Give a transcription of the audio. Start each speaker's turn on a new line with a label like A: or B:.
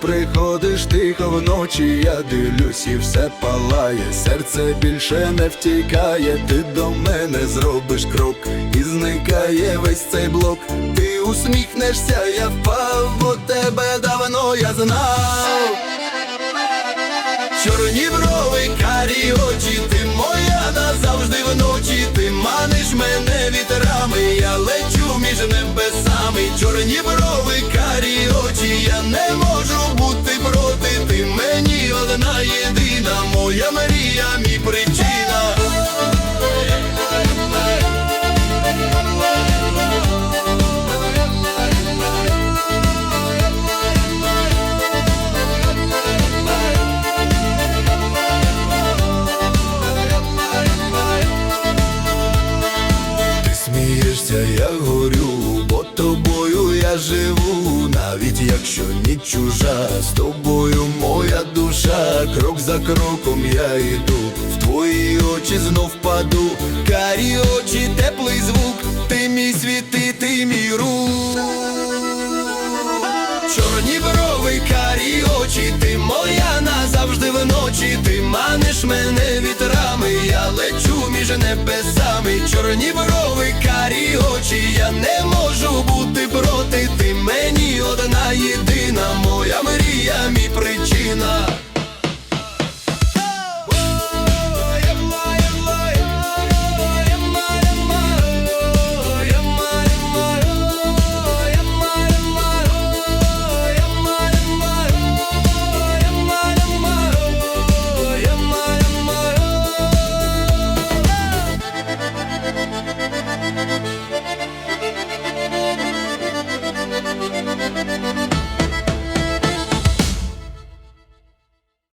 A: приходиш тихо вночі, я дивлюсь і все палає, серце більше не втікає, ти до мене зробиш крок, і зникає весь цей блок. Ти усміхнешся, я впав, бо тебе давно я знав. Чорні брови, карі очі, ти моя назавжди вночі, ти маниш мене вітрами, я лечу між небесами, чорні брови, карі я горю, бо тобою я живу, навіть якщо ніч чужа, з тобою моя душа, крок за кроком я йду, в твої очі знов паду, карі очі, теплий звук, ти мій світ, і ти мій рух. Чорні брови, карі очі, ти моя назавжди вночі, ти маниш мене лечу небесами, чорні брови, карі очі, я не можу бути проти, ти мені одна єдина, моя мрія, мій причина.